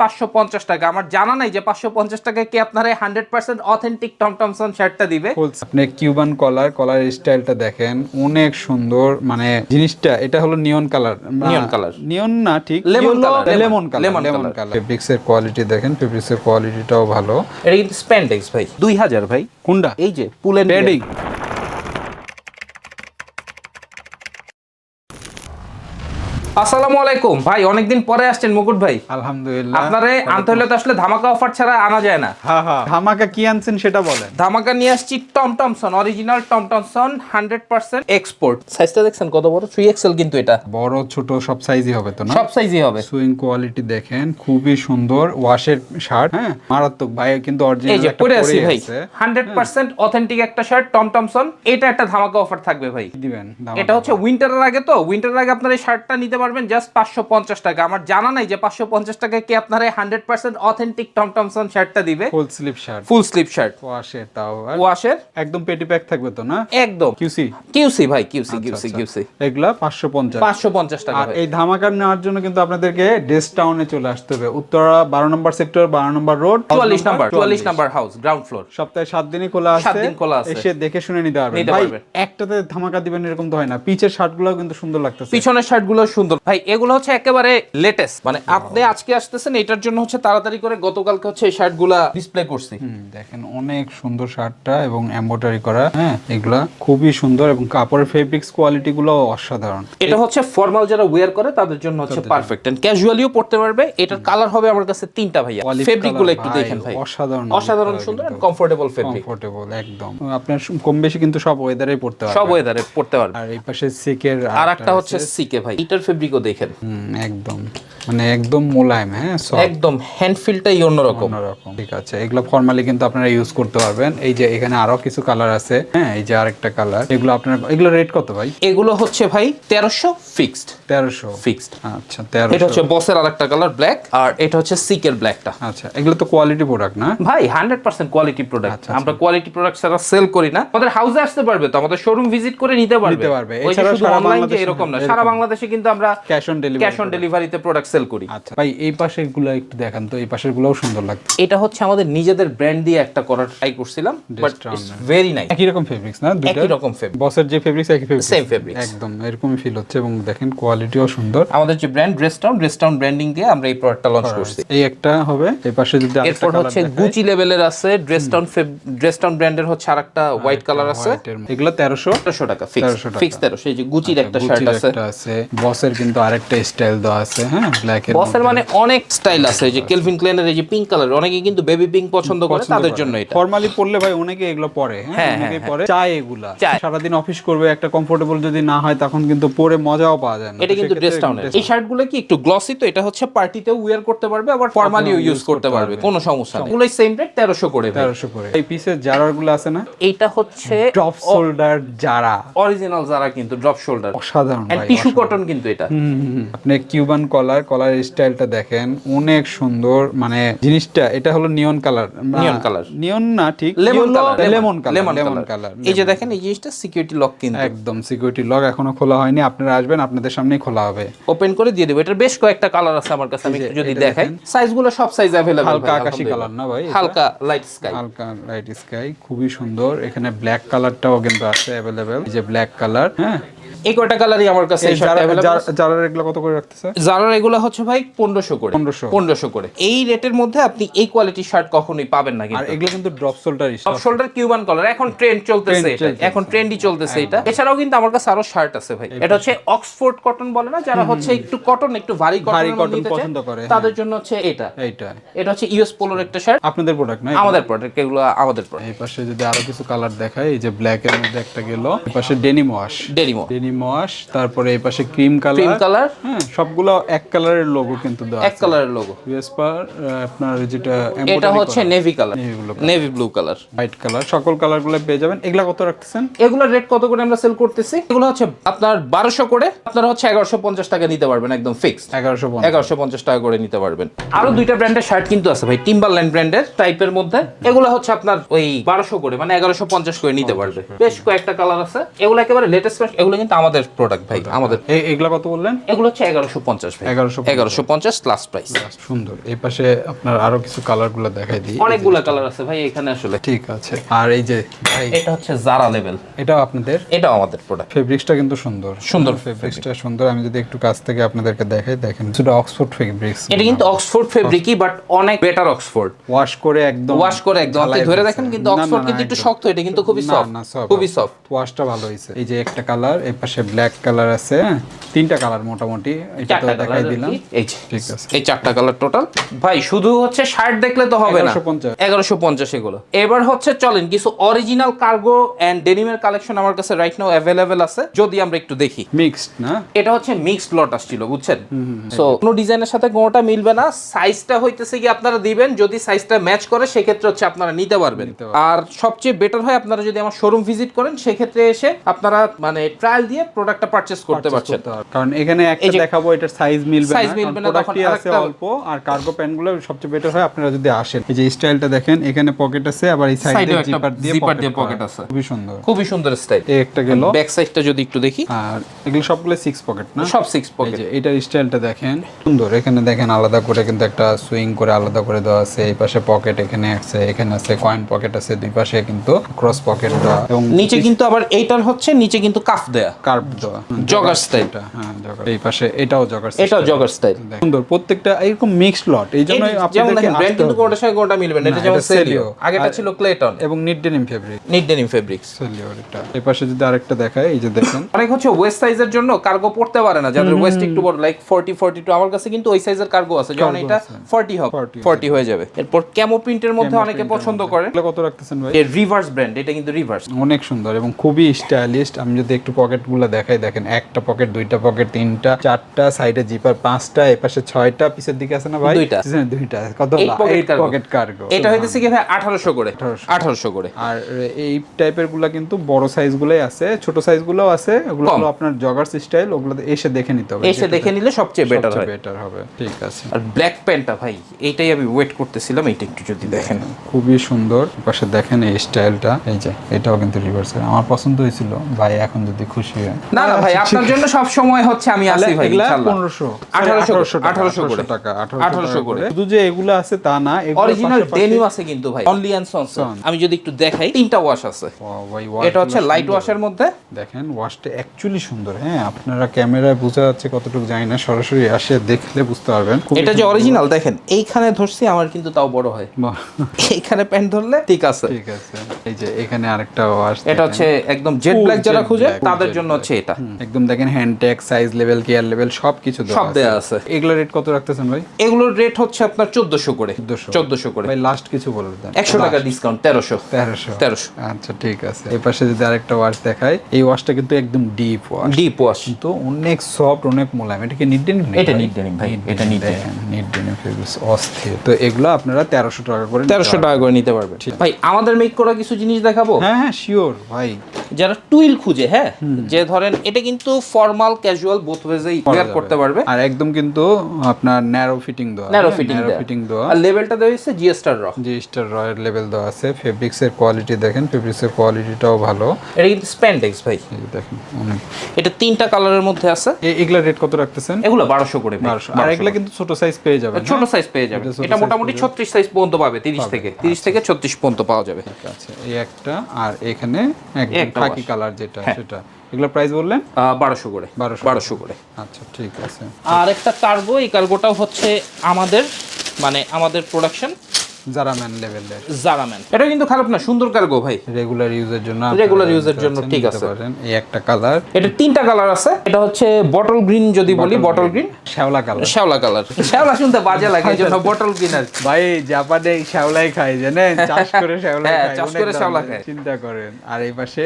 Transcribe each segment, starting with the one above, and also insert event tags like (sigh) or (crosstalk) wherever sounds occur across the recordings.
পাঁচশো পঞ্চাশ টাকা। আমার জানা নাই যে পাঁচশো পঞ্চাশ টাকা কি আপনারা hundred percent authentic Tom Tomson শার্টটা দিবে? আপনি কিউবান কলার কলার স্টাইলটা দেখেন অনেক সুন্দর মানে জিনিসটা এটা হলো neon colour Neon colour neon না ঠিক color, lemon colour lemon. Colour fabrics এর কোয়ালিটি দেখেন ফেব্রিক্স এর কোয়ালিটিটাও ভালো। এটা কিন্তু স্প্যান্ডেক্স ভাই। দুই হাজার ভাই। কোনটা? এই যে পুলেন পেডিং আসসালামু আলাইকুম। ভাই অনেকদিন পরে আসছেন মুকুট ভাই। আলহামদুলিল্লাহ। আপনারে আনতে হলে তো আসলে ধামাকা অফার ছাড়া আনা যায় না। হ্যাঁ হ্যাঁ ধামাকা কি আনছেন সেটা বলেন। ধামাকা নিয়ে আসছি Tom Tomson original Tom Tomson hundred percent export সাইজটা দেখছেন কত বড়? থ্রি এক্সেল কিন্তু এটা। বড় ছোট সব সাইজই হবে তো না? সব সাইজই হবে। সুইং কোয়ালিটি দেখেন খুবই সুন্দর ওয়াশের শার্ট হ্যাঁ? মারাত্মক ভাই কিন্তু এই অরিজিনাল যে একটা পরে আছি ভাই। আছে। হান্ড্রেড পার্সেন্ট অথেন্টিক একটা শার্ট টম টমসন এটা একটা ধামাকা অফার থাকবে ভাই। দিবেন? এটা হচ্ছে উইন্টারের আগে তো উইন্টারের আগে আপনার এই শার্টটা নিতে পারবেন জাস্ট পাঁচশো পঞ্চাশ টাকা। আমার জানা নাই যে পাঁচশো পঞ্চাশ টাকা কি আপনার hundred percent authentic Tom Tomson শার্টটা দিবে? Full sleeve shirt full sleeve shirt ওয়াশের তাও ওয়াশের একদম পেটি প্যাক থাকবে তো না? একদম। কিউসি কিউসি ভাই কিউসি কিউসি কিউসি এগুলা পাঁচশো পঞ্চাশ। পাঁচশো পঞ্চাশ টাকা আর এই ধামাকা নেওয়ার জন্য কিন্তু আপনাদেরকে ডেস টাউনে চলে আসতে হবে। উত্তরা বারো নম্বর সেক্টর বারো নম্বর রোড চুয়াল্লিশ নাম্বার চুয়াল্লিশ নাম্বার হাউস গ্রাউন্ড ফ্লোর সপ্তাহে সাত দিনই খোলা আছে। সাত দিন খোলা আছে। এসে দেখে শুনে নিতে পারবেন। ভাই একটাতে ধামাকা দিবেন এরকম তো হয় না। পিচের শার্টগুলো কিন্তু সুন্দর লাগতেছে। পিছনের শার্টগুলো সুন্দর ভাই এগুলো হচ্ছে একেবারে লেটেস্ট মানে আপনি আজকে আসতেছেন এটার জন্য হচ্ছে তাড়াতাড়ি করে গতকালকে হচ্ছে এই শার্টগুলা ডিসপ্লে করছি। দেখেন অনেক সুন্দর শার্টটা এবং এমব্রয়ডারি করা হ্যাঁ এগুলা খুবই সুন্দর এবং কাপড়ের ফেব্রিক্স কোয়ালিটি গুলো অসাধারণ। এটা হচ্ছে ফর্মাল যারা ওয়্যার করে তাদের জন্য হচ্ছে পারফেক্ট এন্ড ক্যাজুয়ালিও পড়তে পারবে। এটার কালার হবে আমার কাছে তিনটা ভাইয়া। ফেব্রিকগুলো একটু দেখেন ভাই। অসাধারণ অসাধারণ সুন্দর কমফোর্টেবল ফেব্রিক কমফোর্টেবল একদম। আপনার কম বেশি কিন্তু সব ওয়েদারে পড়তে সব ওয়েদারে পড়তে পারবে আর এই পাশে সিকের আর একটা হচ্ছে সিকে ভাই। এটার ফেব্রিকও দেখেন। একদম। মানে একদম মোলায়েম হ্যাঁ একদম হ্যান্ড ফিলটাই অন্যরকম। অন্যরকম ঠিক আছে। এগুলো ফর্মালি কিন্তু আপনারা ইউজ করতে পারবেন। এই যে এখানে আরও কিছু কালার আছে হ্যাঁ এই যে আরেকটা কালার এগুলো আপনার এগুলো রেট কত ভাই? এগুলো হচ্ছে ভাই তেরোশো ফিক্সড তেরোশো ফিক্সড আচ্ছা এটা হচ্ছে বসের আরেকটা কালার ব্ল্যাক আর এটা হচ্ছে সিকের ব্ল্যাকটা আচ্ছা এগুলো তো কোয়ালিটি প্রোডাক্ট না? ভাই হান্ড্রেড পার্সেন্ট কোয়ালিটি প্রোডাক্ট আমরা কোয়ালিটি প্রোডাক্ট ছাড়া সেল করি না। আমাদের হাউসে আসতে পারবে তো আমাদের শোরুম ভিজিট করে নিতে পারবে। নিতে পারবে। শুধু সারা বাংলাদেশে এরকম না সারা বাংলাদেশে কিন্তু আমরা cash on delivery cash on ডেলিভারিতে প্রোডাক্ট সেল করি। আচ্ছা ভাই এই পাশেরগুলো একটু দেখান তো এই পাশের গুলোও সুন্দর লাগছে। এটা হচ্ছে আমাদের নিজেদের ব্র্যান্ড দিয়ে একটা করার ট্রাই করছিলাম বাট ইটস ভেরি নাইস একই রকম ফেব্রিক্স না দুটো একই রকম ফেব্রিক বসের যে ফেব্রিক্স একই ফেব্রিক্স Same fabrics. একদম এরকমই ফিল হচ্ছে এবং দেখেন কোয়ালিটিও সুন্দর। আমাদের যে brand Dress Town Dress Town Dress Town branding দিয়ে আমরা এই প্রোডাক্টটা লঞ্চ করছি। এই একটা হবে এই পাশে যদি এরপর হচ্ছে গুচি লেভেলের আছে ড্রেসটাউন ড্রেসটাউন ব্র্যান্ডের হচ্ছে আরেকটা হোয়াইট কালার আছে। এগুলো তেরোশো? তেরোশো টাকা ফিক্স 1300। ফিক্স তেরোশো এই যে গুচির একটা শার্ট আছে। বসের কিন্তু আরেকটা স্টাইল দেওয়া আছে হ্যাঁ? ব্ল্যাক এর বসের মানে অনেক স্টাইল আছে এই যে কেলভিন ক্লেনের এই যে পিঙ্ক কালার অনেকে কিন্তু বেবি পিঙ্ক পছন্দ করে তাদের জন্য এটা। ফর্মালি পড়লে ভাই অনেকে এগুলো পরে হ্যাঁ, হ্যাঁ হ্যাঁ, অনেকে পরে চায় এগুলা। চায়। সারাদিন অফিস করবে একটা কমফোর্টেবল যদি না হয় তখন কিন্তু পরে মজাও পাওয়া যায় না। এটা কিন্তু ড্রেস টাউনের এই শার্টগুলো কি একটু গ্লসি তো? এটা হচ্ছে পার্টিতেও ওয়্যার করতে পারবে আবার ফর্মালিও ইউজ করতে পারবে কোনো সমস্যা নেই। এগুলোই সেম রেট তেরোশো করে ভাই। তেরোশো করে। এই পিসের জারারগুলো আছে না? এটা হচ্ছে ড্রপ শোল্ডার যারা অরিজিনাল যারা কিন্তু ড্রপ শোল্ডার অসাধারণ ভাই টিস্যু কটন কিন্তু এটা। আপনি কিউবান কলার কলার স্টাইলটা দেখেন অনেক সুন্দর মানে জিনিসটা এটা হলো neon colour Neon color। Neon না ঠিক lemon colour lemon colour lemon lemon colour colour এই যে দেখেন এই জিনিসটা সিকিউরিটি লক কিন্তু একদম সিকিউরিটি লক এখনো খোলা হয়নি আপনারা আসবেন আপনাদের সামনেই খোলা হবে ওপেন করে দিয়ে দেবো এটার বেশ কয়েকটা কালার আছে আমার কাছে আমি একটু যদি দেখাই সাইজগুলো সব সাইজ अवेलेबल হালকা আকাশি কালার না ভাই এটা? হালকা লাইট স্কাই হালকা লাইট স্কাই খুবই সুন্দর এখানে ব্ল্যাক কালারটাও কিন্তু আছে অ্যাভেলেবেল এই যে ব্ল্যাক কালার হ্যাঁ এই কটা কালারই আমার কাছে জারার এগুলো কত করে রাখতেছে? জারার এগুলো হচ্ছে ভাই করে। পনেরোশো। পনেরোশো করে। এই রেটের মধ্যে আপনি এই কোয়ালিটি শার্ট কখনোই পাবেন না আর এগুলো কিন্তু drop shoulder drop shoulder Cuban collar এখন ট্রেন্ড চলতেছে এখন চলতেছে এটা। এছাড়াও কিন্তু আমার কাছে আরও শার্ট আছে ভাই। এটা হচ্ছে অক্সফোর্ড কটন বলে না? যারা হচ্ছে একটু কটন একটু ভারী কটন পছন্দ করে তাদের হ্যাঁ। জন্য হচ্ছে এটা। এইটা। এটা হচ্ছে ইউএস পোলোর একটা শার্ট আপনাদের প্রোডাক্ট না আমাদের প্রোডাক্ট এগুলো আমাদের প্রোডাক্ট এই পাশে যদি আরও কিছু কালার দেখায় এই যে ব্ল্যাক এর মধ্যে একটা গেল এই পাশে denim wash denim denim wash তারপরে এই পাশে ক্রিম ক্রিম কালার? কালার হ্যাঁ সবগুলো এক কালারের লোগো কিন্তু দেওয়া এক কালারের লোগো ইউএসপার আপনার যেটা এটা হচ্ছে navy colour navy blue colour white colour সকল কালারগুলো পেয়ে যাবেন। এগুলা কত রাখতেছেন? এগুলোর রেট কত করে আমরা সেল করতেছি? এগুলো হচ্ছে আপনার বারোশো করে আপনারা হচ্ছে এগারোশো পঞ্চাশ টাকা নিতে পারবেন একদম ফিক্সড এগারোশো এগারোশো পঞ্চাশ টাকা করে নিতে পারবেন। আরও দুইটা ব্র্যান্ডের শার্ট কিন্তু আছে ভাই টিম্বারল্যান্ড ব্র্যান্ডের টাইপের মধ্যে। এগুলো হচ্ছে আপনার ওই বারোশো করে মানে এগারোশো পঞ্চাশ করে নিতে পারবে। বেশ কয়েকটা কালার আছে। এগুলো একেবারে লেটেস্ট এগুলো কিন্তু আমাদের প্রোডাক্ট ভাই আমাদের এই এগুলা কত বললেন? এগুলো হচ্ছে এগারোশো পঞ্চাশ ভাই। 1150 এগারোশো পঞ্চাশ ক্লাস প্রাইস সুন্দর। এই পাশে আপনার আরও কিছু কালারগুলো দেখাই দিই। অনেকগুলো কালার আছে ভাই এখানে আসলে। ঠিক আছে। আর এই যে ভাই এটা হচ্ছে জারা লেভেল এটাও আপনাদের? এটাও আমাদের প্রোডাক্ট ফেব্রিক্সটা কিন্তু সুন্দর। সুন্দর ফেব্রিক্সটা সুন্দর। আমি যদি একটু কাছ থেকে আপনাদেরকে দেখাই দেখেন সেটা অক্সফোর্ড ফেব্রিক্স এটা কিন্তু অক্সফোর্ড ফেব্রিকই বাট অনেক বেটার অক্সফোর্ড ওয়াশ করে একদম ওয়াশ করে একদম। আপনি ধরে দেখেন কিন্তু অক্সফোর্ড কিন্তু একটু শক্ত এটা কিন্তু খুবই সফট খুবই। সফট ওয়াশটা ভালো হয়েছে। এই যে একটা কালার এই পাশে ব্ল্যাক কালার আছে হ্যাঁ? তিনটা কালার মোটামুটি এটা তো দেখাই দিলাম। এই যে ঠিক আছে। এই চারটা কালার টোটাল ভাই শুধু হচ্ছে শার্ট দেখলে তো হবে না। 1150 এগারোশো পঞ্চাশ এগুলো। এবার হচ্ছে চলেন কিছু অরিজিনাল কার্গো এন্ড ডেনিমের কালেকশন আমার কাছে রাইট নাও অ্যাভেলেবেল আছে যদি আমরা একটু দেখি। মিক্সড না? এটা হচ্ছে মিক্সড লট আসছিল বুঝছেন? সো কোনো ডিজাইনের সাথে কোনোটা মিলবে না। সাইজটা হইতেছে কি আপনারা দিবেন যদি সাইজটা ম্যাচ করে সেক্ষেত্রে হচ্ছে আপনারা নিতে পারবেন। নিতে পারবেন। আর সবচেয়ে বেটার হয় আপনারা যদি আমার শোরুম ভিজিট করেন সেক্ষেত্রে এসে আপনারা মানে ট্রায়াল দিয়ে প্রোডাক্টটা পারচেস করতে পারছেন। কারণ এখানে একটা দেখাবো এটার সাইজ মিলবে না মিলবে না, প্রোডাক্টই আছে অল্প আর কার্গো প্যান্টগুলো সবচেয়ে বেটার হয় আপনারা যদি আসেন। এই যে স্টাইলটা দেখেন এখানে পকেট আছে আবার এই সাইডে জিপার দিয়ে zipper দিয়ে পকেট আছে। খুবই সুন্দর। খুবই সুন্দর স্টাইল এই একটা গেল। ব্যাক সাইডটা যদি একটু দেখি। আর এগুলো সবগুলো সিক্স পকেট না? সব সিক্স এই পকেট যে এটার স্টাইলটা দেখেন। সুন্দর এখানে দেখেন আলাদা করে কিন্তু একটা সুইং করে আলাদা করে দেওয়া আছে। এই পাশে পকেট এখানে আছে এখানে আছে কয়েন পকেট আছে দুই পাশে কিন্তু ক্রস পকেট দেওয়া এবং নিচে কিন্তু আবার এইটার হচ্ছে নিচে কিন্তু কাফ দেয়া। কার্ভ দেওয়া। Jogger style। এটা হ্যাঁ এই পাশে এটাও জগার এটাও জগার স্টাইল সুন্দর প্রত্যেকটা এরকম মিক্সড লট এই জন্য ব্র্যান্ড কিন্তু। সঙ্গে কোনটা মিলবে না এটা যেমন সেলিও আগেটা ছিল ক্লেটন এবং knit denim fabric knit denim fabrics সেলিওর এটা। এই পাশে যদি আরেকটা দেখায় এই যে দেখেন। অনেক হচ্ছে ওয়েস্ট সাইজের জন্য কার্গো পড়তে পারে না যাদের ওয়েস্ট একটু বড় লাইক 40 42 আমার কাছে কিন্তু ওই সাইজের কার্গো আছে যেমন এটা আছে। 40 হবে 40 40 হয়ে যাবে। এরপর ক্যামো প্রিন্টের মধ্যে অনেকে পছন্দ করে। কত রাখতেছেন ভাই? রিভার্স ব্র্যান্ড এটা কিন্তু রিভার্স অনেক সুন্দর এবং খুবই স্টাইলিস্ট আমি যদি একটু পকেট গুলো দেখাই দেখেন একটা পকেট দুইটা পকেট তিনটা চারটা সাইডে জিপার পাঁচটা এপাশে ছয়টা পিছের দিকে আছে না ভাই? দুইটা। দুইটা। কত। পকেট কার্গো এটা হইতেছে কি ভাই 1800 করে। 1800 1800 করে। আর এই টাইপেরগুলা কিন্তু বড় সাইজ গুলাই আছে ছোট সাইজ গুলোও আছে ওগুলো হলো আপনার জগার্স স্টাইল ওগুলো এসে দেখে নিতে হবে। এসে দেখে নিলে সবচেয়ে বেটার হয়। বেটার হবে ঠিক আছে। আর ব্ল্যাক প্যান্টটা ভাই এইটাই আমি ওয়েট করতেছিলাম এইটা একটু যদি দেখেন। খুবই সুন্দর। পাশে দেখেন এই স্টাইলটা এই যে এটাও কিন্তু রিভার্স আমার পছন্দ হয়েছিল ভাই এখন যদি খুশি হয়। না না ভাই আপনার জন্য সব সময় হচ্ছে আমি আসি ভাই ইনশাআল্লাহ পনেরোশো 1800 আঠারোশো 1800 টাকা 1800 করে। শুধু যে এগুলো আছে তা না এগুলোর অরিজিনাল ডেনিম আছে কিন্তু ভাই অনলি সন্স আমি যদি একটু দেখাই তিনটা ওয়াশ আছে। এটা হচ্ছে লাইট ওয়াশের মধ্যে। দেখেন ওয়াশটা অ্যাকচুয়ালি সুন্দর হ্যাঁ? আপনারা ক্যামেরায় বোঝা যাচ্ছে কতটুকু জানি না সরাসরি আসে দেখলে বুঝতে পারবেন। এটা যে অরিজিনাল দেখেন এইখানে ধরছি আমার কিন্তু তাও বড় হয়। এইখানে প্যান্ট ধরলে ঠিক আছে। ঠিক আছে। এই যে এখানে আরেকটা ওয়াশ এটা হচ্ছে একদম জেড ব্ল্যাক যারা খুঁজে তাদের full জন্য হচ্ছে এটা। একদম দেখেন hand tag size level care level সব কিছু সব দেয়া আছে। এগুলো রেট কত রাখতেছেন ভাই? এগুলোর রেট হচ্ছে আপনার চোদ্দশো করে। 1400 চোদ্দশো করে। ভাই লাস্ট কিছু বলে দেন। একশো টাকা ডিসকাউন্ট তেরোশো। তেরোশো। তেরোশো। আচ্ছা ঠিক আছে। এই পাশে যদি আরেকটা ওয়াশ দেখাই এই ওয়াশটা কিন্তু একদম ডিপ ওয়াশ ডিপ ওয়াশ কিন্তু অনেক সফট অনেক মোলায়েম। এটা কি নিট ডেনিম এটা knit denim ভাই, এটা knit denim। Knit denim fabrics অস্থির। তো এগুলো আপনারা তেরোশো টাকা করে নিতে তেরোশো টাকা করে নিতে পারবেন। ভাই আমাদের মেক করা কিছু জিনিস দেখাবো? হ্যাঁ হ্যাঁ শিওর ভাই। যারা টুইল খুঁজে হ্যাঁ? যে ধরেন এটা কিন্তু ফর্মাল ক্যাজুয়াল বোথ ওয়েজেই ওয়্যার করতে পারবে। আর একদম কিন্তু আপনার ন্যারো ফিটিং দেওয়া ন্যারো ফিটিং ফিটিং দেওয়া। আর লেভেলটা দেওয়া হয়েছে জিএসটার র যে স্টার রয়্যাল লেভেল দেওয়া আছে ফেব্রিক্স এর কোয়ালিটি দেখেন ফেব্রিক্স এর কোয়ালিটিটাও ভালো। এটা কিন্তু স্প্যান্ডেক্স ভাই। দেখেন এটা তিনটা কালারের মধ্যে আছে। এগুলা রেট কত রাখতেছেন? এগুলো বারোশো করে ভাই, বারোশো। আর এগুলা কিন্তু ছোট সাইজ পেয়ে যাবে ছোট সাইজ পেয়ে যাবে এটা মোটামুটি পেয়ে ছত্রিশ সাইজ পর্যন্ত পাবে তিরিশ থেকে তিরিশ থেকে ছত্রিশ পর্যন্ত পাওয়া যাবে। আছে এই একটা আর এখানে একদম একটা খাকি কালার যেটা সেটা। এগুলো প্রাইস বললেন? 1200 করে। 1200 বারোশো করে। আচ্ছা ঠিক আছে। আর একটা কার্গো এই কার্গোটাও হচ্ছে আমাদের মানে আমাদের প্রোডাকশন যারা ম্যান লেভেলের জারাম্যান এটা কিন্তু খারাপ না সুন্দর কার্গো ভাই। রেগুলার ইউজের জন্য এর নিতে জন্য ঠিক আছে। এই একটা কালার এটা তিনটা কালার আছে। এটা হচ্ছে বটল গ্রিন যদি বলি বটল গ্রিন শ্যাওলা কালার শ্যাওলা কালার শ্যাওলা শুনতে বাজে লাগে বটল গ্রিন আর ভাই জাপানে শ্যাওলাই খায় জানেন? চাষ করে শ্যাওলাই হ্যাঁ, খায় চাষ করে শ্যাওলা খায়। চিন্তা করেন। আর এই পাশে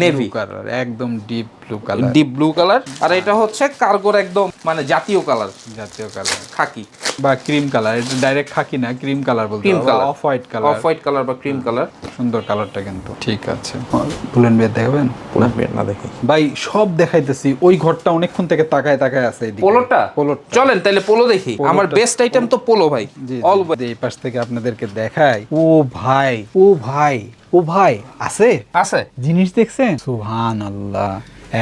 Navy। কালার একদম deep blue colour deep blue colour আর এটা হচ্ছে কার্গোর একদম মানে জাতীয় কালার জাতীয় কালার খাকি। বা ক্রিম কালার এটা ডাইরেক্ট খাকি না ক্রিম কালার বলতে Cream colour। Off white colour off white colour বা ক্রিম কালার সুন্দর কালারটা কিন্তু। ঠিক আছে। বুলেন বের দেখবেন? না দেখি। ভাই সব দেখাইতেছি। ওই ঘরটা অনেকক্ষণ থেকে তাকায় তাকায় আছে এইদিকে পোলোটা? পোলোটা। চলেন তাহলে পোলো দেখি। আমার বেস্ট আইটেম তো পোলো ভাই। জি অল এই পাশ থেকে আপনাদেরকে দেখাই। ও ভাই ও ভাই ও ভাই আছে? আছে। জিনিস দেখছেন? সুহান আল্লাহ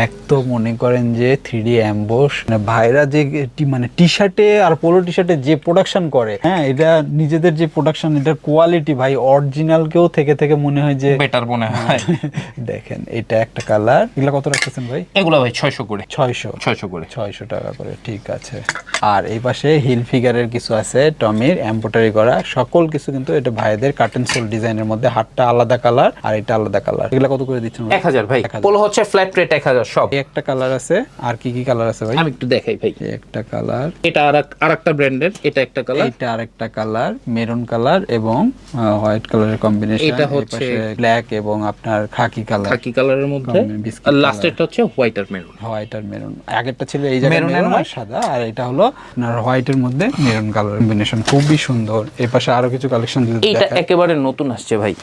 এক তো মনে করেন যে থ্রি ডি অ্যাম্বোস মানে ভাইরা যে মানে টি শার্টে আর পোলো টি শার্টে যে প্রোডাকশন করে হ্যাঁ? এটা নিজেদের যে প্রোডাকশন এটার কোয়ালিটি ভাই অরিজিনাল কেউ থেকে থেকে মনে হয় যে বেটার মনে হয়। (laughs) দেখেন এটা একটা কালার এগুলো কত রাখতেছেন ভাই? এগুলো ভাই ছয়শো করে। ছয়শো। ছয়শো করে। ছয়শো টাকা করে ঠিক আছে। আর এই পাশে হিল ফিগারের কিছু আছে টমির এম্বোটারি করা। সকল কিছু কিন্তু এটা ভাইদের কার্টেন সোল ডিজাইনের মধ্যে। হাতটা আলাদা কালার আর এটা আলাদা কালার এগুলো কত করে দিচ্ছেন? এক হাজার ভাই। 1000 পোলো হচ্ছে ফ্ল্যাট রেট এক হাজার। সব। একটা কালার আছে। আর কি কি কালার আছে ভাই? আমি একটু দেখাই ভাই। একটা কালার এটা আর আর একটা ব্র্যান্ডের এটা একটা কালার এটা আরেকটা কালার মেরুন কালার এবং হোয়াইট কালারের কম্বিনেশন এটা হচ্ছে ব্ল্যাক এবং আপনার খাকি কালার খাকি কালারের মধ্যে। আর লাস্টেরটা হচ্ছে হোয়াইট আর মেরুন হোয়াইট আর মেরুন আগেরটা ছিল এই জায়গায় মেরুন আর সাদা আর এটা হলো আপনার হোয়াইটের মধ্যে মেরুন কালার কম্বিনেশন খুবই সুন্দর। এই পাশে আরও কিছু কালেকশন যদি এটা একেবারে নতুন আসছে ভাই।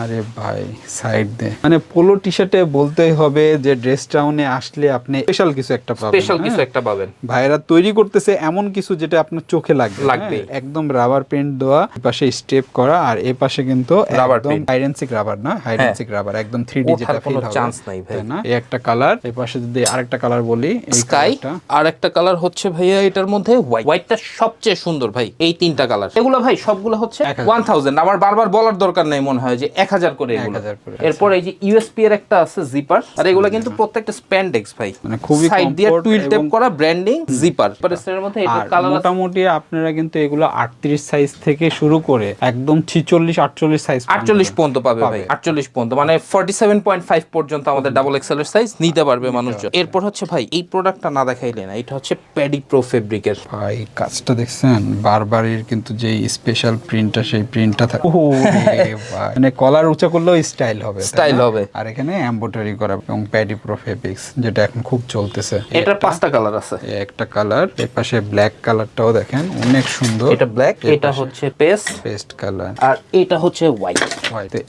আরে ভাই সাইড দে। মানে পোলো টি শার্টে বলতেই হবে যে ড্রেস টাউনে আসলে আপনি স্পেশাল কিছু একটা পাবেন স্পেশাল কিছু হ্যাঁ? একটা পাবেন। ভাইরা তৈরি করতেছে এমন কিছু যেটা আপনার চোখে লাগবে লাগবে। হ্যাঁ? একদম রাবার প্রিন্ট দেওয়া পাশে স্টেপ করা আর এই পাশে কিন্তু একদম। হাইডেন্সিক রাবার না হাইডেন্সিক রাবার একদম 3D যেটা ফিল হবে chance নাই ভাই। না? এই একটা কালার এই পাশে যদি আরেকটা কালার বলি এই স্কাই আর একটা কালার হচ্ছে ভাইয়া এটার মধ্যে হোয়াইট হোয়াইটটা সবচেয়ে সুন্দর ভাই এই তিনটা কালার এগুলো ভাই সবগুলো হচ্ছে 1000 ওয়ান থাউজেন্ড আমার বারবার বলার দরকার নাই মনে হয় যে এক হাজার করে এগুলো। 1000 করে, এরপর এই যে ইউএসপি এর একটা আছে জিপার আর এগুলো কিন্তু প্রত্যেকটা স্প্যান্ডেক্স ভাই। মানে খুবই সাইড দিয়ে টুইল টেপ করা ব্র্যান্ডিং জিপার এর মধ্যে এটা কালার মোটামুটি আপনারা কিন্তু এগুলো আটত্রিশ সাইজ থেকে শুরু করে একদম ছিচল্লিশ আটচল্লিশ সাইজ আটচল্লিশ পর্যন্ত পাবে ভাই। আটচল্লিশ পর্যন্ত। মানে ফর্টি সেভেন পয়েন্ট ফাইভ পর্যন্ত আমাদের ডাবল এক্সেল এর সাইজ নিতে পারবে মানুষজন। এরপর হচ্ছে ভাই এই প্রোডাক্টটা না দেখাইলে না এটা হচ্ছে প্যাডি প্রো ফেব্রিকের ভাই কাজটা দেখছেন? বারবারের কিন্তু যে স্পেশাল প্রিন্টটা সেই প্রিন্টটা থাকে ও মানে কলার উঁচা করলেও স্টাইল হবে না? হবে। আর এখানে এমব্রয়ডারি করা এবং প্যাডি প্রো ফেব্রিক্স যেটা এখন খুব চলতেছে। এটা পাঁচটা কালার আছে। একটা কালারের পাশে ব্ল্যাক কালারটাও দেখেন অনেক সুন্দর। এটা ব্ল্যাক এটা হচ্ছে পেস্ট পেস্ট কালার আর এটা হচ্ছে হোয়াইট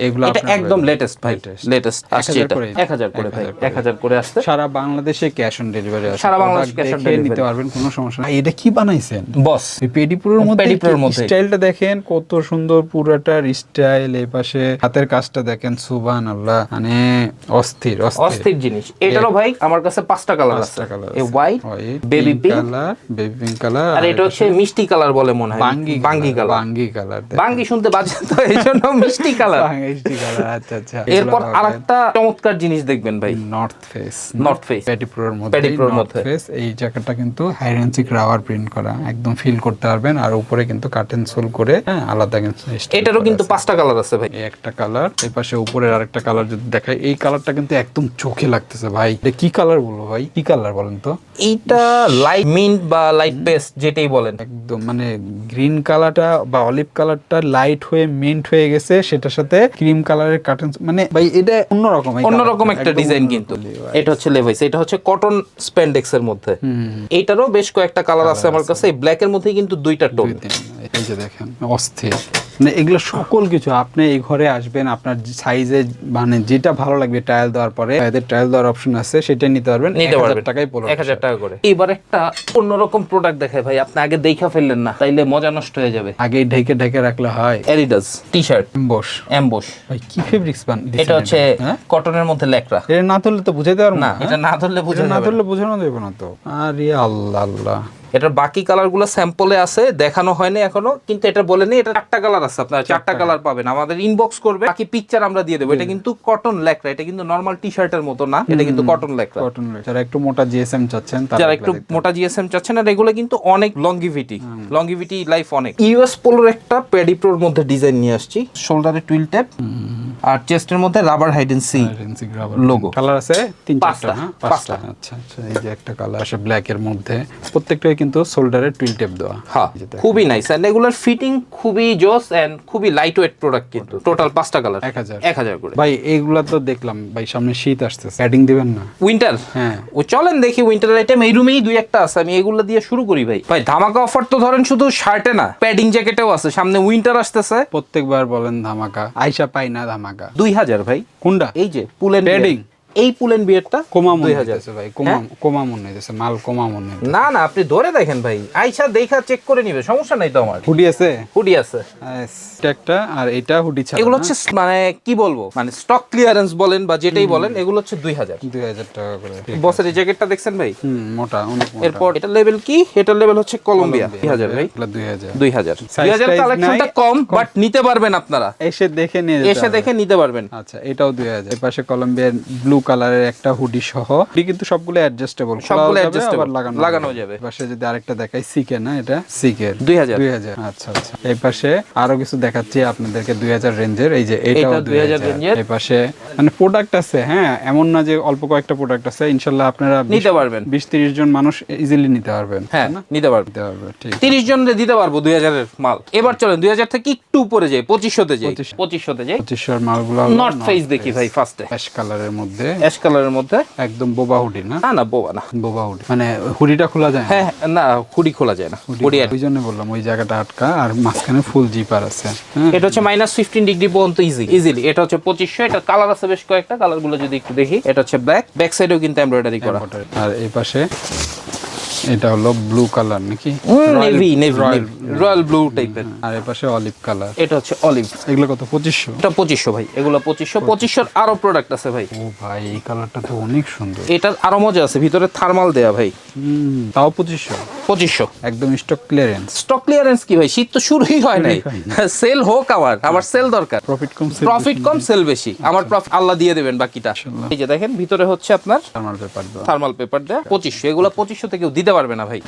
এগুলো এটা আপনারা একদম লেটেস্ট ভাই। লেটেস্ট আসছে এটা। করে? এক হাজার করে ভাই। 1000 করে। এক হাজার করে আসছে। সারা বাংলাদেশে ক্যাশ অন ডেলিভারি আছে। সারা বাংলাদেশে Product cash on নিতে পারবেন কোনো সমস্যা নাই। এটা কি বানাইছেন? বস এই পেডিপুরের মধ্যে পেডিপুরের মধ্যে। স্টাইলটা দেখেন? কত সুন্দর পুরাটার স্টাইল এই পাশে হাতের কাজটা দেখেন। সুবান আল্লাহ মানে অস্থির অস্থির। জিনিস। এটারও ভাই আমার কাছে পাঁচটা কালার আছে। এই white baby pink colour baby pink colour আর এটা হচ্ছে মিষ্টি কালার বলে মনে হয়। বাঙ্গি বাঙ্গি কালার বাঙ্গি কালার বাঙ্গি শুনতে বাজে তো এই জন্য মিষ্টি কালার বাঙ্গি কালার আচ্ছা আচ্ছা। (laughs) এরপর আরেকটা চমৎকার জিনিস দেখবেন ভাই। North Face North Face। পেডিপুরের মধ্যে পেডিপুরের মধ্যে। ফেস এই জায়গাটা কিন্তু হাইরেন্সিক প্রিন্ট করা একদম ফিল করতে পারবেন আর উপরে কিন্তু কাটেন সোল করে হ্যাঁ, আলাদা কিন্তু এটারও কিন্তু পাঁচটা কালার আছে ভাই। একটা কালার এই পাশে উপরের আরেকটা কালার যদি দেখাই এই কালারটা কিন্তু একদম চোখে লাগতেছে ভাই। এটা কি কালার বলব ভাই? কি কালার বলেন তো? এইটা লাইট মিন্ট বা লাইট পেস্ট যেটাই বলেন। একদম মানে গ্রিন কালারটা বা অলিভ কালারটা লাইট হয়ে মিন্ট হয়ে গেছে সেটার সাথে ক্রিম কালারের কার্টেন মানে ভাই এটা অন্যরকম অন্যরকম একটা ডিজাইন কিন্তু। এটা হচ্ছে লেভাইস এটা হচ্ছে কটন স্প্যান্ডেক্স এর মধ্যে এইটারও বেশ কয়েকটা কালার আছে আমার কাছে। এই ব্ল্যাক এর মধ্যে কিন্তু দুইটা টোন এই যে দেখেন অস্থির। মানে এগুলো সকল কিছু আপনি এই ঘরে আসবেন আপনার সাইজে মানে যেটা ভালো লাগবে ট্রায়াল দেওয়ার পরে এদের ট্রায়াল দেওয়ার অপশন আছে সেটা নিতে পারবেন নিতে পারবেন। টাকায় পড়বে এক হাজার টাকা করে। এবার একটা অন্যরকম প্রোডাক্ট দেখায় ভাই আপনি আগে দেখা ফেললেন না তাইলে মজা নষ্ট হয়ে যাবে। আগে ঢেকে ঢেকে রাখলে হয়। এডিডাস টি শার্ট বস অ্যাম্বোশ ভাই কি ফেব্রিক্স বান এটা হচ্ছে হ্যাঁ? কটনের মধ্যে লেকড়া এটা না ধরলে তো বুঝাইতে পারব না। এটা না ধরলে বুঝে না ধরলে বুঝানো যাবে না তো। আরে আল্লাহ আল্লাহ। এটার বাকি কালারগুলো স্যাম্পলে আছে দেখানো হয়নি এখনও কিন্তু এটা বলে নেই এটা চারটা কালার আছে আপনারা চারটা কালার পাবেন। আমাদের ইনবক্স করবে বাকি পিকচার আমরা দিয়ে দেবো। এটা কিন্তু কটন লেকড়া এটা কিন্তু নর্মাল টি শার্টের মতো না এটা কিন্তু কটন লেকড়া কটন যারা একটু মোটা জিএসএম চাচ্ছেন যারা একটু মোটা জিএসএম চাচ্ছেন আর এগুলো কিন্তু অনেক লংগিভিটি লংগিভিটি লাইফ অনেক। ইউএস পোলোর একটা প্যাডি পেডিপ্রোর মধ্যে ডিজাইন নিয়ে আসছি শোল্ডারে টুইল ট্যাপ আর চেস্টের মধ্যে rubber high density Fencing rubber Logo। Colour আছে তিন পাঁচটা, চারটা হ্যাঁ? পাঁচটা। আচ্ছা আচ্ছা এই যে একটা কালার আছে ব্ল্যাক এর মধ্যে। প্রত্যেকটাই কিন্তু শোল্ডারে টুইল টেপ দেওয়া। হ্যাঁ। খুবই নাইস এন্ড এগুলোর ফিটিং খুবই জোস এন্ড খুবই লাইট ওয়েট প্রোডাক্ট কিন্তু টোটাল পাঁচটা কালার এক হাজার। এক হাজার করে। ভাই এইগুলা তো দেখলাম। ভাই সামনে শীত আসতেছে। প্যাডিং দিবেন না। উইন্টার হ্যাঁ। ও চলেন দেখি উইন্টার আইটেম এই রুমেই দুই একটা আছে আমি এগুলো দিয়ে শুরু করি ভাই। ভাই ধামাকা অফার তো ধরেন শুধু শার্টে না প্যাডিং জ্যাকেটেও আছে। সামনে উইন্টার আসতেছে। প্রত্যেকবার বলেন ধামাকা। আইসা পাই না ধামাকা। দুই হাজার ভাই। কোনটা এই যে পুলেন Padding? এই পুলেন বিয়ারটা কোমা দুই হাজার। ভাই কোমা কোমা মনে হইতেছে মাল কোমা মনে না না আপনি ধরে দেখেন ভাই আইসা দেখা চেক করে নিবে সমস্যা নাই তো আমার। হুডি আছে? হুডি আছে। এটা একটা আর এটা হুডি ছাড়া এগুলো হচ্ছে মানে কি বলব মানে স্টক ক্লিয়ারেন্স বলেন বা যেটাই বলেন এগুলো হচ্ছে দুই হাজার। দুই হাজার টাকা করে। বসের জ্যাকেটটা দেখছেন ভাই? হুম মোটা এরপর এটা লেভেল কি? এটা লেভেল হচ্ছে কলম্বিয়া দুই হাজার ভাই। দুই হাজার। দুই হাজার। দুই হাজার কালেকশনটা কম বাট নিতে পারবেন আপনারা। এসে দেখে নিয়ে এসে দেখে নিতে পারবেন। আচ্ছা এটাও দুই হাজার। এই পাশে কলম্বিয়ার ব্লু কালারের একটা হুডি সহ। হুডি কিন্তু সবগুলো অ্যাডজাস্টেবল সবগুলো adjustable, লাগানো লাগানো যাবে। পাশে যদি আরেকটা দেখাই সিকে না এটা? সিকের 2000 দুই হাজার। আচ্ছা আচ্ছা। এই পাশে আরও কিছু দেখাচ্ছি আপনাদেরকে দুই হাজার রেঞ্জের এই যে এটাও 2000 রেঞ্জের। এই পাশে মানে প্রোডাক্ট আছে হ্যাঁ এমন না যে অল্প কয়েকটা প্রোডাক্ট আছে। ইনশাল্লাহ আপনারা নিতে পারবেন। বিশ তিরিশ জন মানুষ ইজিলি নিতে পারবেন। হ্যাঁ নিতে পারবেন। নিতে পারবে ঠিক। তিরিশ জন দিতে পারব দুই হাজারের মাল। এবার চলেন দুই হাজার থেকে একটু উপরে যাই পঁচিশশোতে যাই। 25 পঁচিশশোতে যাই। পঁচিশশোর মালগুলো নর্থ ফেস দেখি ভাই ফার্স্টে অ্যাশ কালারের মধ্যে। অ্যাশ কালারের মধ্যে? একদম বোবা হুডি না? না না বোবা না। বোবা হুডি। মানে হুডিটা খোলা যায় না? হ্যাঁ না হুডি খোলা যায় না। হুডি আর ওই জন্য বললাম ওই জায়গাটা আটকা আর মাঝখানে ফুল জিপার আছে। হ্যাঁ। এটা হচ্ছে মাইনাস ফিফটিন ডিগ্রি পর্যন্ত ইজি ইজিলি এটা হচ্ছে পঁচিশশো। এটা কালার আছে বেশ কয়েকটা। কালারগুলো যদি একটু দেখি এটা হচ্ছে ব্ল্যাক ব্যাক সাইডেও কিন্তু এমব্রয়ডারি করা। আর এই পাশে এটা হলো ব্লু কালার নাকি? নেভি নেভি রয়্যাল ব্লু টাইপের আর এই পাশে অলিভ কালার এটা হচ্ছে অলিভ এগুলো কত পঁচিশশো? এটা পঁচিশশো ভাই এগুলো পঁচিশশো। পঁচিশশোর আরও প্রোডাক্ট আছে ভাই। ও ভাই এই কালারটা তো অনেক সুন্দর। এটার আরও মজা আছে ভিতরে থার্মাল দেয়া ভাই। হুম, তাও পঁচিশশো? পঁচিশশো। একদম স্টক ক্লিয়ারেন্স স্টক ক্লিয়ারেন্স কি ভাই? শীত তো শুরুই হয় নাই। সেল (laughs) হোক আমার আমার সেল দরকার। প্রফিট কম সেল প্রফিট কম সেল বেশি। আমার প্রফিট আল্লাহ দিয়ে দেবেন বাকিটা। এই যে দেখেন ভিতরে হচ্ছে আপনার থার্মাল পেপার দাও। থার্মাল পেপার দেয়া পঁচিশশো। এগুলো পঁচিশশো থেকেও দিতে পারবে না ভাই।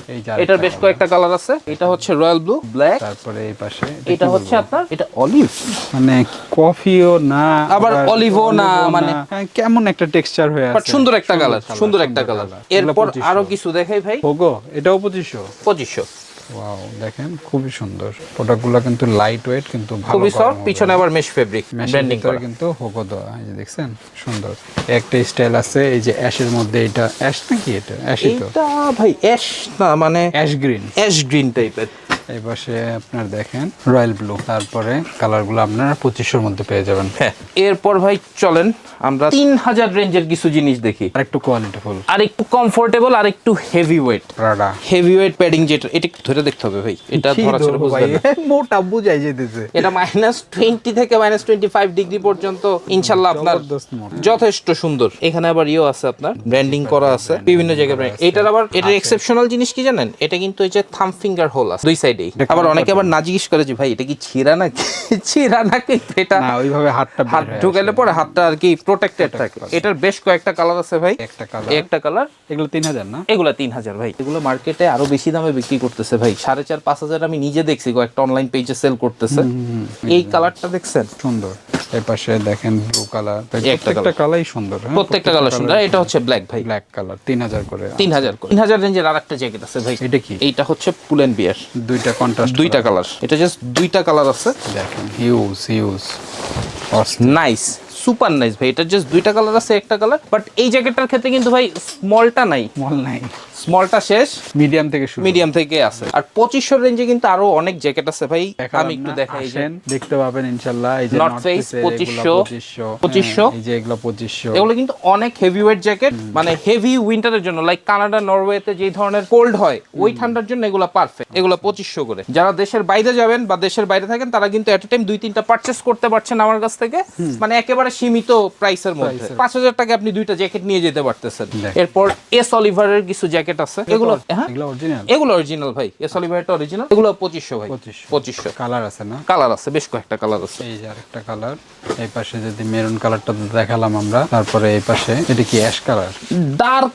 এটার বেশ কয়েকটা কালার আছে। এটা হচ্ছে রয়্যাল ব্লু ব্ল্যাক তারপরে এই পাশে এটা হচ্ছে আপনার এটা অলিভ মানে কফিও না আবার olive-ও না, মানে- হ্যাঁ, কেমন একটা টেক্সচার হয়ে আছে। সুন্দর একটা কালার সুন্দর একটা কালার এরপর 2500 আরও কিছু দেখাই ভাই। ওগো এটাও পঁচিশশো? পঁচিশশো। ওয়াও দেখেন খুবই সুন্দর। প্রোডাক্টগুলো কিন্তু লাইট ওয়েট কিন্তু ভালো খুবই সফট পিছনে আবার মেশ ফেব্রিক ব্র্যান্ডিং করা। কিন্তু হোগো দেওয়া এই যে দেখছেন? সুন্দর। একটা স্টাইল আছে এই যে অ্যাশের মধ্যে এটা অ্যাশ নাকি এটা? অ্যাশই তো। এটা ভাই অ্যাশ না মানে অ্যাশ গ্রিন অ্যাশ গ্রিন টাইপের এই পাশে আপনার দেখেন রয়্যাল ব্লু। তারপরে কালারগুলো আপনারা পঁচিশশোর মধ্যে পেয়ে যাবেন। হ্যাঁ এরপর ভাই চলেন আমরা তিন হাজার রেঞ্জের কিছু জিনিস দেখি। আর একটু কোয়ালিটিফুল আর একটু কমফোর্টেবল আর একটু heavy weight Prada heavy weight padding যেটা এটা ধরে দেখতে হবে ভাই এটা ধরা ছিল (laughs) মোটা বুঝাই যেতেছে। এটা মাইনাস টোয়েন্টি থেকে মাইনাস টোয়েন্টি ফাইভ ডিগ্রি পর্যন্ত ইনশাল্লাহ আপনার যথেষ্ট সুন্দর। এখানে আবার ইও আছে আপনার ব্র্যান্ডিং করা আছে বিভিন্ন জায়গায় এটার আবার এটার এক্সেপশনাল জিনিস কি জানেন? এটা কিন্তু এই যে থাম ফিঙ্গার হোল আছে। দুই সাইডেই আবার অনেকে আবার না জিজ্ঞেস করে যে ভাই এটা কি ছিঁড়া নাকি (laughs) ছিঁড়া নাকি এটা না ওইভাবে হাতটা হাত ঢুকাইলে পরে হাতটা আর কি প্রোটেক্টেড থাকে। এটার বেশ কয়েকটা কালার আছে ভাই। একটা কালার এই একটা কালার এগুলো তিন হাজার না? এগুলো তিন হাজার ভাই। এগুলো মার্কেটে আরও বেশি দামে বিক্রি করতেছে ভাই। সাড়ে চার পাঁচ হাজার আমি নিজে দেখছি কয়েকটা অনলাইন পেজে সেল করতেছে। এই কালারটা দেখছেন? সুন্দর। এই পাশে দেখেন ব্লু কালার প্রত্যেকটা কালারই সুন্দর হ্যাঁ? প্রত্যেকটা কালার সুন্দর। এটা হচ্ছে ব্ল্যাক ভাই। ব্ল্যাক কালার তিন হাজার করে তিন হাজার করে। তিন হাজার রেঞ্জের আর একটা জ্যাকেট আছে ভাই। এটা কি? এইটা হচ্ছে পুলেন বিয়ার দুইটা কন্ট্রাস্ট দুইটা কালার এটা জাস্ট দুইটা কালার আছে। দেখেন huge huge nice super nice ভাই। এটা জাস্ট দুইটা কালার আছে একটা কালার বাট এই জ্যাকেটটার ক্ষেত্রে কিন্তু ভাই স্মলটা নাই। মল নাই। স্মলটা শেষ মিডিয়াম থেকে শুরু। মিডিয়াম থেকে আছে। আর পঁচিশশো রেঞ্জে কিন্তু আরও অনেক জ্যাকেট আছে ভাই। আমি একটু দেখাই আসেন, দেখতে পাবেন ইনশাল্লাহ এই যে Face Face 2500, 2500 হ্যাঁ, এই যে এগুলো পঁচিশশো। এগুলো কিন্তু অনেক হেভি ওয়েট জ্যাকেট মানে হেভি উইন্টারের জন্য লাইক কানাডা নরওয়েতে যে ধরনের কোল্ড হয় ওই ঠান্ডার জন্য এগুলো পারফেক্ট এগুলো পঁচিশশো করে। যারা দেশের বাইরে যাবেন বা দেশের বাইরে থাকেন তারা কিন্তু এট টাইম দুই তিনটা পারচেস করতে পারছেন আমার কাছ থেকে। মানে একেবারে সীমিত প্রাইসের মধ্যে। পাঁচ হাজার টাকা আপনি দুইটা জ্যাকেট নিয়ে যেতে পারতেছেন। এরপর এস অলিভারের কিছু জ্যাকেট আছে। এগুলো হ্যাঁ? এগুলো অরিজিনাল এগুলো অরিজিনাল ভাই। এস অলিভারটা অরিজিনাল এগুলো পঁচিশশো ভাই। 2500 পঁচিশশো। কালার আছে না? কালার আছে বেশ কয়েকটা কালার আছে। এই যে আরেকটা কালার এই পাশে যদি মেরুন কালারটা দেখালাম আমরা তারপরে এই পাশে এটা কি অ্যাশ কালার ডার্ক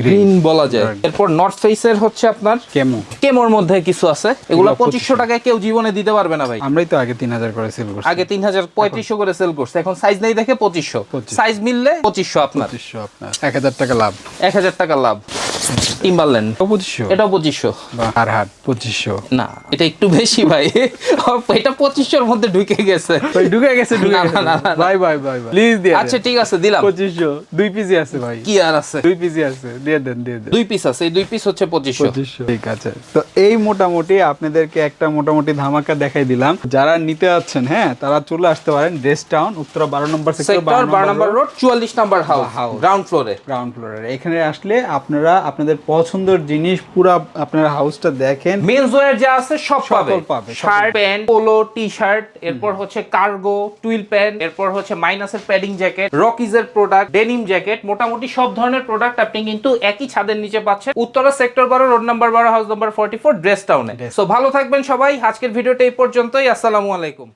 গ্রিন বলা যায়। এরপর নর্থ ফেসের হচ্ছে আপনার কেমো কেমোর মধ্যে কিছু আছে। এগুলো পঁচিশশো। টাকায় কেউ জীবনে দিতে পারবে না ভাই। আমরাই তো আগে তিন হাজার করে সেল করছি। আগে তিন হাজার পঁয়ত্রিশশো করে সেল করছে। এখন সাইজ নেই দেখে পঁচিশশো। 25 সাইজ মিললে পঁচিশশো আপনার। পঁচিশশো আপনার। এক হাজার টাকা লাভ। এক হাজার টাকা লাভ। টিম্বারল্যান্ড পঁচিশশো। এটাও পঁচিশশো। আর হাট পঁচিশশো। না এটা একটু বেশি ভাই। (laughs) এটা পঁচিশশোর মধ্যে ঢুকে গেছে। ঢুকে গেছে না, না। ভাই ভাই ভাই প্লিজ দিয়ে আচ্ছা ঠিক আছে দিলাম। পঁচিশশো। দুই পিসি আছে ভাই। কি আর আছে? দুই পিসি আছে। দিয়ে দেন দিয়ে দেন। দুই পিস আছে এই দুই পিস হচ্ছে পঁচিশশো। পঁচিশশো। ঠিক আছে। তো এই মোটামুটি আপনাদেরকে একটা মোটামুটি ধামাকা দেখাই দিলাম। যারা নিতে যাচ্ছেন হ্যাঁ তারা চলে আসতে পারেন ড্রেস টাউন উত্তরা বারো নম্বর সেক্টর বারো নম্বর রোড চুয়াল্লিশ নম্বর হাউস house। গ্রাউন্ড ফ্লোরে গ্রাউন্ড ফ্লোরে এখানে আসলে আপনারা আপনাদের পছন্দের জিনিস পুরো আপনারা হাউসটা দেখেন। মেন্স ওয়্যার যা আছে সব পাবে। Shirt pant polo T shirt এরপর হচ্ছে কার্গো টুইল প্যান্ট এরপর হচ্ছে মাইনাসের প্যাডিং জ্যাকেট রকিজের প্রোডাক্ট ডেনিম জ্যাকেট মোটামুটি সব ধরনের প্রোডাক্ট আপনি কিন্তু একই ছাদের নিচে পাচ্ছেন। উত্তরা সেক্টর বারো রোড নাম্বার বারো house number forty four dress টাউনে সো ভালো থাকবেন সবাই। আজকের ভিডিওটা এই পর্যন্তই। আসসালামু আলাইকুম।